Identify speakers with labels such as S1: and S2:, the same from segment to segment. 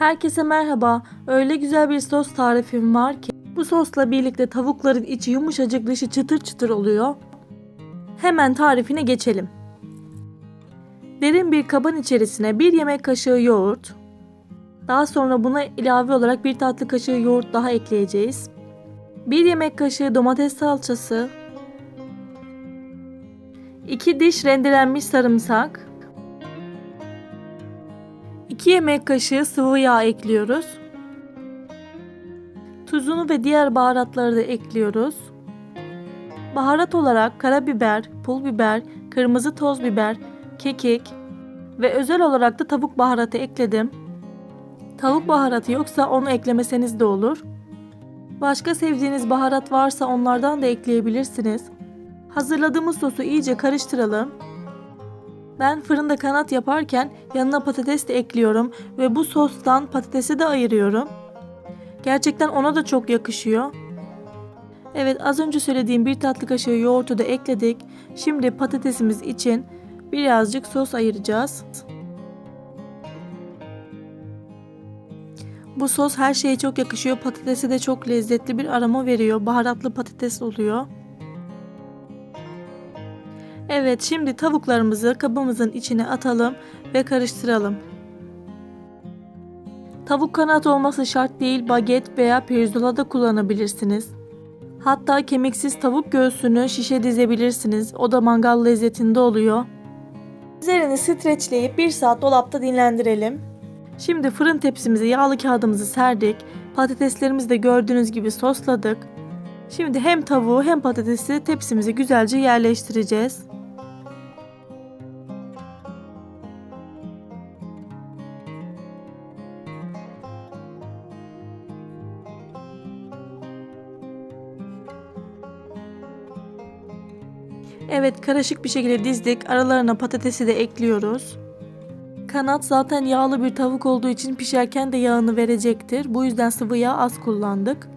S1: Herkese merhaba. Öyle güzel bir sos tarifim var ki bu sosla birlikte tavukların içi yumuşacık dışı çıtır çıtır oluyor. Hemen tarifine geçelim. Derin bir kabın içerisine bir yemek kaşığı yoğurt, daha sonra buna ilave olarak bir tatlı kaşığı yoğurt daha ekleyeceğiz. Bir yemek kaşığı domates salçası, 2 diş rendelenmiş sarımsak, 2 yemek kaşığı sıvı yağ ekliyoruz. Tuzunu ve diğer baharatları da ekliyoruz. Baharat olarak karabiber, pul biber, kırmızı toz biber, kekik ve özel olarak da tavuk baharatı ekledim. Tavuk baharatı yoksa onu eklemeseniz de olur. Başka sevdiğiniz baharat varsa onlardan da ekleyebilirsiniz. Hazırladığımız sosu iyice karıştıralım. Ben fırında kanat yaparken yanına patates de ekliyorum ve bu sostan patatesi de ayırıyorum. Gerçekten ona da çok yakışıyor. Evet az önce söylediğim bir tatlı kaşığı yoğurtu da ekledik. Şimdi patatesimiz için birazcık sos ayıracağız. Bu sos her şeye çok yakışıyor. Patatesi de çok lezzetli bir aroma veriyor. Baharatlı patates oluyor. Evet şimdi tavuklarımızı kabımızın içine atalım ve karıştıralım. Tavuk kanat olması şart değil baget veya pirzola da kullanabilirsiniz. Hatta kemiksiz tavuk göğsünü şişe dizebilirsiniz. O da mangal lezzetinde oluyor. Üzerini streçleyip 1 saat dolapta dinlendirelim. Şimdi fırın tepsimize yağlı kağıdımızı serdik. Patateslerimizi de gördüğünüz gibi sosladık. Şimdi hem tavuğu hem patatesi tepsimize güzelce yerleştireceğiz. Evet karışık bir şekilde dizdik. Aralarına patatesi de ekliyoruz. Kanat zaten yağlı bir tavuk olduğu için pişerken de yağını verecektir. Bu yüzden sıvı yağ az kullandık.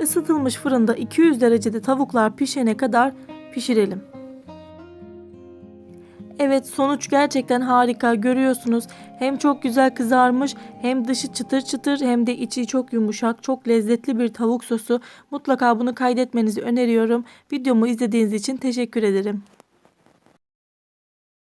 S1: Isıtılmış fırında 200 derecede tavuklar pişene kadar pişirelim. Evet sonuç gerçekten harika görüyorsunuz. Hem çok güzel kızarmış hem dışı çıtır çıtır hem de içi çok yumuşak. Çok lezzetli bir tavuk sosu. Mutlaka bunu kaydetmenizi öneriyorum. Videomu izlediğiniz için teşekkür ederim.